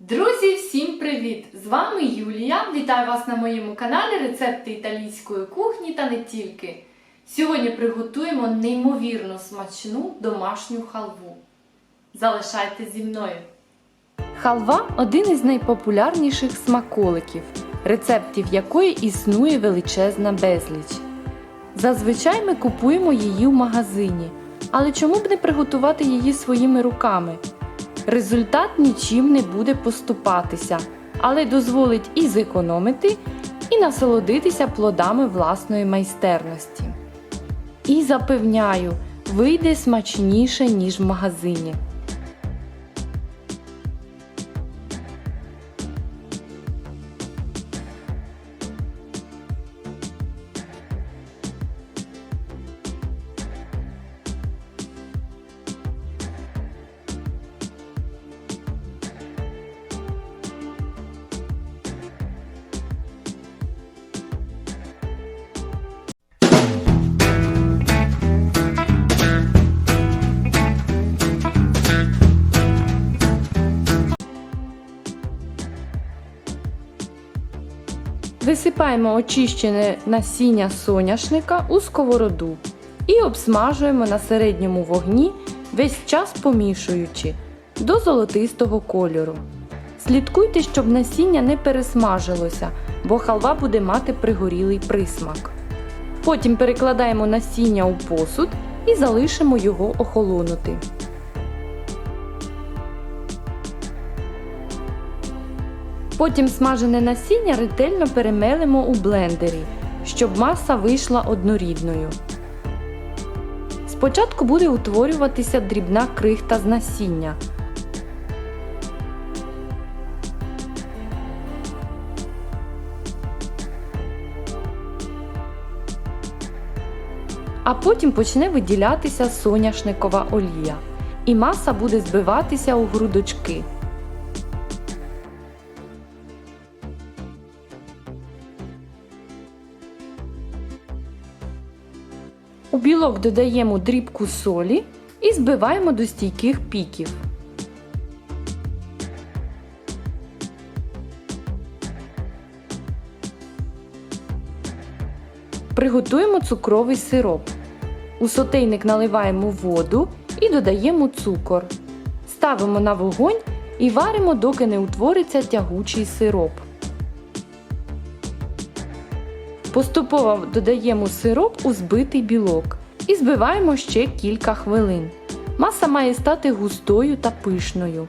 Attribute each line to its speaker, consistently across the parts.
Speaker 1: Друзі, всім привіт! З вами Юлія. Вітаю вас на моєму каналі Рецепти італійської кухні та не тільки. Сьогодні приготуємо неймовірно смачну домашню халву. Залишайтесь зі мною. Халва один із найпопулярніших смаколиків, рецептів якої існує величезна безліч. Зазвичай ми купуємо її в магазині, але чому б не приготувати її своїми руками? Результат нічим не буде поступатися, але дозволить і зекономити, і насолодитися плодами власної майстерності. І запевняю, вийде смачніше, ніж в магазині. Висипаємо очищене насіння соняшника у сковороду і обсмажуємо на середньому вогні весь час помішуючи до золотистого кольору. Слідкуйте, щоб насіння не пересмажилося, бо халва буде мати пригорілий присмак. Потім перекладаємо насіння у посуд і залишимо його охолонути. Потім смажене насіння ретельно перемелимо у блендері, щоб маса вийшла однорідною. Спочатку буде утворюватися дрібна крихта з насіння. А потім почне виділятися соняшникова олія. І маса буде збиватися у грудочки. У білок додаємо дрібку солі і збиваємо до стійких піків. Приготуємо цукровий сироп. У сотейник наливаємо воду і додаємо цукор. Ставимо на вогонь і варимо, доки не утвориться тягучий сироп. Поступово додаємо сироп у збитий білок і збиваємо ще кілька хвилин. Маса має стати густою та пишною.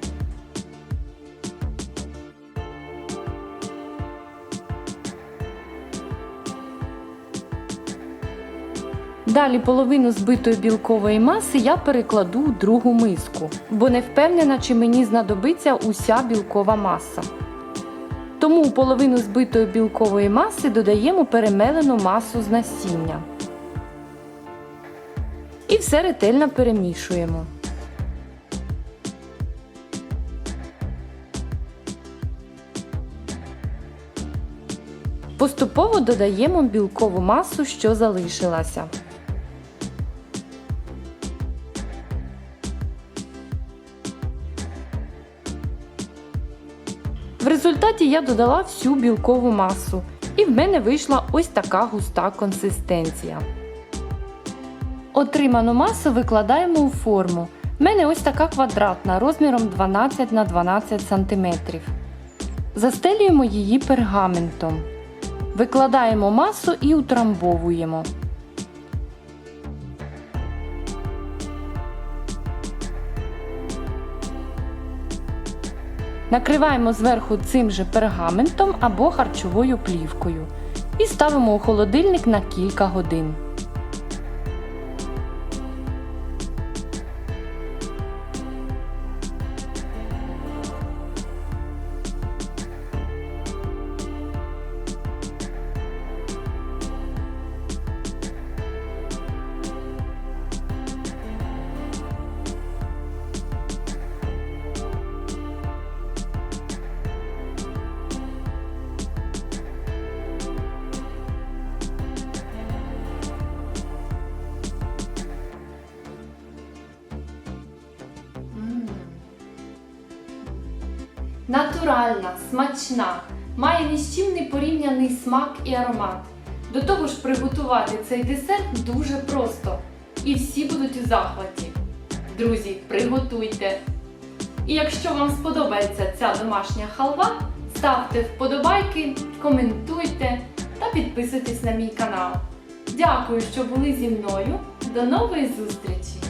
Speaker 1: Далі половину збитої білкової маси я перекладу у другу миску, бо не впевнена, чи мені знадобиться уся білкова маса. Тому у половину збитої білкової маси додаємо перемелену масу з насіння. І все ретельно перемішуємо. Поступово додаємо білкову масу, що залишилася. Результаті я додала всю білкову масу, і в мене вийшла ось така густа консистенція. Отриману масу викладаємо у форму. В мене ось така квадратна розміром 12 на 12 см. Застелюємо її пергаментом. Викладаємо масу і утрамбовуємо. Накриваємо зверху цим же пергаментом або харчовою плівкою і ставимо у холодильник на кілька годин. Натуральна, смачна, має ні з чим не порівняний смак і аромат. До того ж, приготувати цей десерт дуже просто. І всі будуть у захваті. Друзі, приготуйте! І якщо вам сподобається ця домашня халва, ставте вподобайки, коментуйте та підписуйтесь на мій канал. Дякую, що були зі мною. До нової зустрічі!